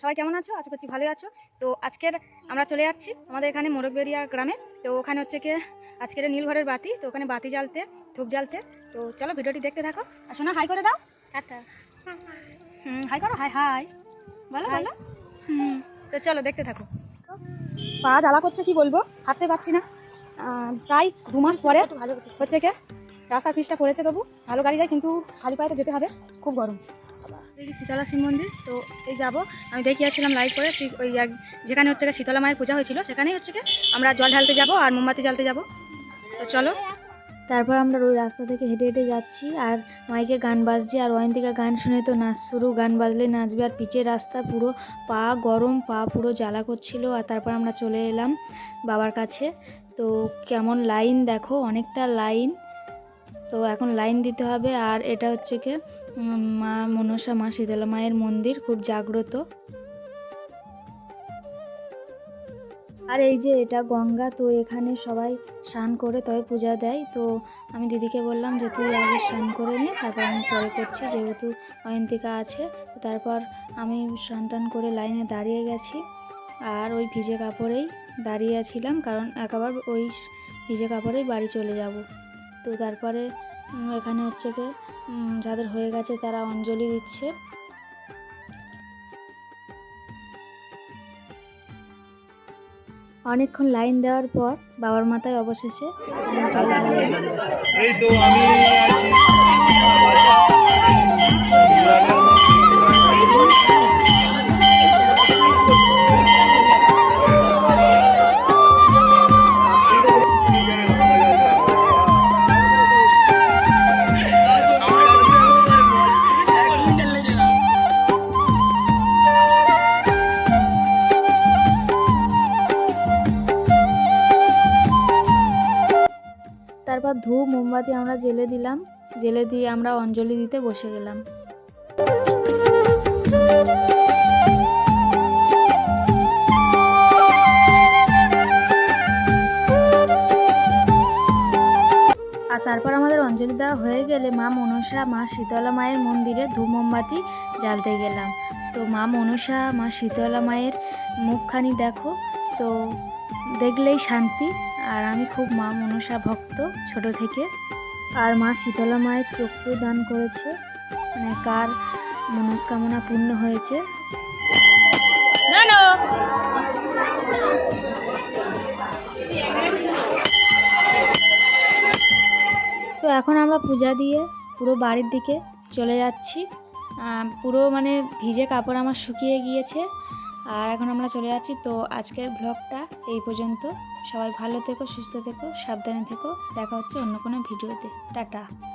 সবাই কেমন আছো? আশা করছি ভালোই আছো। তো আজকের আমরা চলে যাচ্ছি আমাদের এখানে মোরগবেরিয়া গ্রামে। তো ওখানে হচ্ছে কি আজকের নীলঘরের বাতি। তো ওখানে বাতি জ্বালতে ধূপ জ্বালতে। তো চলো ভিডিওটি দেখতে থাকো। আর শোনা হাই করে দাও। আচ্ছা। হুম হাই করো হাই হাই। বলো বলো। হুম তো চলো দেখতে থাকো। পা জ্বালা করছে কি বলব? হাঁটতে পারছি না। প্রায় দু মাস পরে হচ্ছে কে রাস্তা ফিসটা করেছে তবু। ভালো গাড়ি যায় কিন্তু খালি পায়ে তো যেতে হবে। খুব গরম। দেখি শীতলা শিব মন্দির, তো এই যাব। আমি দেখিয়েছিলাম লাইভ করে, ঠিক ওই এক যেখানে হচ্ছে গিয়ে শীতলা মায়ের পূজা হয়েছিল, সেখানেই হচ্ছে আমরা জল ঢালতে যাব আর মোমবাতি জ্বালতে যাব। তো চলো। তারপর আমরা ওই রাস্তা থেকে হেঁটে হেঁটে যাচ্ছি, আর মাইকে গান বাজছে, আর ওয়াইন্তিকা গান শুনে তো নাচ শুরু, গান বাজলে নাচবে, আর পিচের রাস্তা পুরো পা গরম, পা পুরো জ্বালা করছিল, আর তারপর আমরা চলে এলাম বাবার কাছে। তো কেমন লাইন দেখো, অনেকটা লাইন। তো এখন লাইন দিতে হবে, আর এটা হচ্ছে কি মা মনসা মা শীতলা মায়ের মন্দির খুব জাগ্রত। আর এই যে এটা গঙ্গা, তো এখানে সবাই স্নান করে তবে পূজা দেয়। তো আমি দিদিকে বললাম যে, তুই আগে স্নান করে নে, তারপর আমি পরে করছি, যেহেতু অয়ন্তিকা আছে। তারপর আমি স্নান টান করে লাইনে দাঁড়িয়ে গেছি। আর ওই ভিজে কাপড়েই দাঁড়িয়ে ছিলাম কারণ একবার ওই ভিজে কাপড়েই বাড়ি চলে যাব। তো তারপরে এখানে হচ্ছে কি যাদের হয়ে গেছে তারা অঞ্জলি দিচ্ছে অনেকক্ষণ লাইন দেওয়ার পর বাবার মাথায় অবশেষে। এই তো আমি ধূপ, মোমবাতি আমরা জেলে দিলাম। জেলে দিয়ে আমরা অঞ্জলি দিতে বসে গেলাম। আর তারপর আমাদের অঞ্জলি দেওয়া হয়ে গেলে মা মনসা, মা শীতলা মায়ের মন্দিরে ধূপ, মোমবাতি জ্বালতে গেলাম। তো মা মনসা, মা শীতলা মায়ের মুখখানি দেখো, তো দেখলেই শান্তি। আর আমি খুব মা মনসা ভক্ত ছোট থেকে। আর মা শীতলা মায়ের চক্ষু দান করেছে। মানে কার মনস্কামনা পূর্ণ হয়েছে। তো এখন আমরা পূজা দিয়ে পুরো বাড়ির দিকে চলে যাচ্ছি। পুরো মানে ভিজে কাপড় আমার শুকিয়ে গিয়েছে। আর এখন আমরা চলে যাচ্ছি। তো আজকের ব্লগটা এই পর্যন্ত। সবাই ভালো থেকো, সুস্থ থেকো, সাবধানে থেকো। দেখা হচ্ছে অন্য কোনো ভিডিওতে। টাটা।